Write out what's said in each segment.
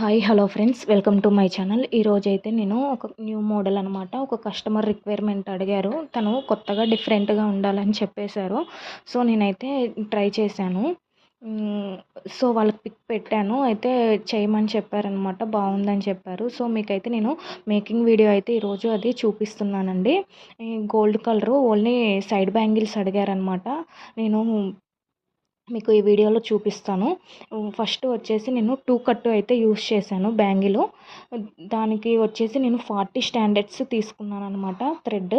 Hi hello friends welcome to my channel ఈరోజు అయితే నేను ఒక న్యూ మోడల్ అనమాట ఒక కస్టమర్ రిక్వైర్మెంట్ అడిగారు. తను కొత్తగా డిఫరెంట్గా ఉండాలని చెప్పేశారు. సో నేనైతే ట్రై చేశాను. సో వాళ్ళకి పిక్ పెట్టాను. అయితే చేయమని చెప్పారనమాట బాగుందని చెప్పారు. సో మీకైతే నేను మేకింగ్ వీడియో అయితే ఈరోజు అది చూపిస్తున్నానండి. Gold colour only side bangles అడిగారనమాట నేను మీకు ఈ వీడియోలో చూపిస్తాను. ఫస్ట్ వచ్చేసి నేను టూ కట్టు అయితే యూస్ చేశాను బ్యాంగిలో. దానికి వచ్చేసి నేను ఫార్టీ స్టాండర్డ్స్ తీసుకున్నాను అనమాట థ్రెడ్.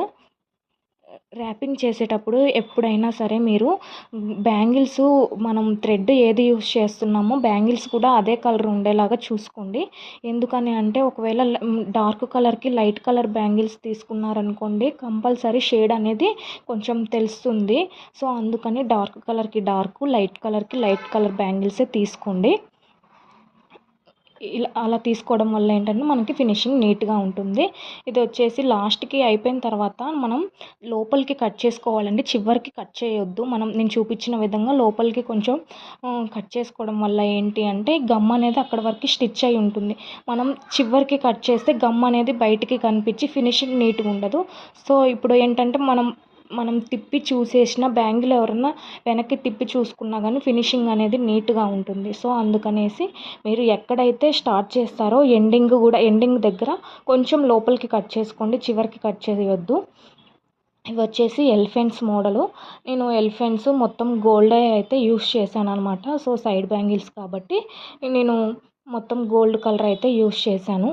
ర్యాపింగ్ చేసేటప్పుడు ఎప్పుడైనా సరే మీరు బ్యాంగిల్స్ మనం థ్రెడ్ ఏది యూస్ చేస్తున్నామో బ్యాంగిల్స్ కూడా అదే కలర్ ఉండేలాగా చూసుకోండి. ఎందుకని అంటే ఒకవేళ డార్క్ కలర్కి లైట్ కలర్ బ్యాంగిల్స్ తీసుకున్నారనుకోండి కంపల్సరీ షేడ్ అనేది కొంచెం తెలుస్తుంది. సో అందుకని డార్క్ కలర్కి డార్క్ లైట్ కలర్కి లైట్ కలర్ బ్యాంగిల్సే తీసుకోండి. ఇలా అలా తీసుకోవడం వల్ల ఏంటంటే మనకి ఫినిషింగ్ నీట్గా ఉంటుంది. ఇది వచ్చేసి లాస్ట్కి అయిపోయిన తర్వాత మనం లోపలికి కట్ చేసుకోవాలండి. చివరికి కట్ చేయొద్దు. మనం నేను చూపించిన విధంగా లోపలికి కొంచెం కట్ చేసుకోవడం వల్ల ఏంటి అంటే గమ్ అనేది అక్కడ వరకు స్టిచ్ అయి ఉంటుంది. మనం చివరికి కట్ చేస్తే గమ్ అనేది బయటికి కనిపించి ఫినిషింగ్ నీట్గా ఉండదు. సో ఇప్పుడు ఏంటంటే మనం మనం తిప్పి చూసేసిన బ్యాంగిల్ ఎవరన్నా వెనక్కి తిప్పి చూసుకున్నా కానీ ఫినిషింగ్ అనేది నీట్గా ఉంటుంది. సో అందుకనేసి మీరు ఎక్కడైతే స్టార్ట్ చేస్తారో ఎండింగ్ కూడా ఎండింగ్ దగ్గర కొంచెం లోపలికి కట్ చేసుకోండి చివరికి కట్ చేయొద్దు ఇవి వచ్చేసి ఎలిఫెంట్స్ మోడలు. నేను ఎలిఫెంట్స్ మొత్తం గోల్డ్ అయితే యూస్ చేశాను అనమాట సో సైడ్ బ్యాంగిల్స్ కాబట్టి నేను మొత్తం గోల్డ్ కలర్ అయితే యూస్ చేశాను.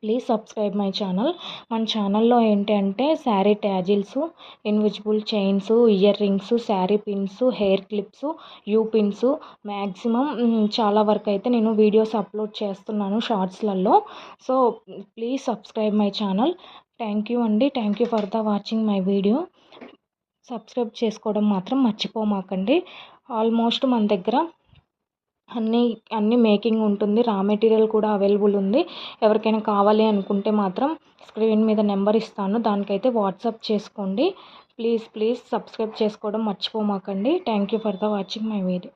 Please subscribe my channel. మన ఛానల్లో ఏంటి అంటే sari tassels invisible chains earrings sari pins hair clips U pins maximum చాలా వరకు అయితే నేను వీడియోస్ అప్లోడ్ చేస్తున్నాను షార్ట్స్లలో. So please subscribe my channel. Thank you అండి. Thank you for the watching my video. Subscribe చేసుకోవడం మాత్రం మర్చిపోమాకండి. ఆల్మోస్ట్ మన దగ్గర అన్నీ అన్నీ మేకింగ్ ఉంటుంది. రా మెటీరియల్ కూడా అవైలబుల్ ఉంది. ఎవరికైనా కావాలి అనుకుంటే మాత్రం స్క్రీన్ మీద నెంబర్ ఇస్తాను. దానికైతే వాట్సాప్ చేసుకోండి. ప్లీజ్ ప్లీజ్ సబ్స్క్రైబ్ చేసుకోవడం మర్చిపోమాకండి. Thank you for the watching my video.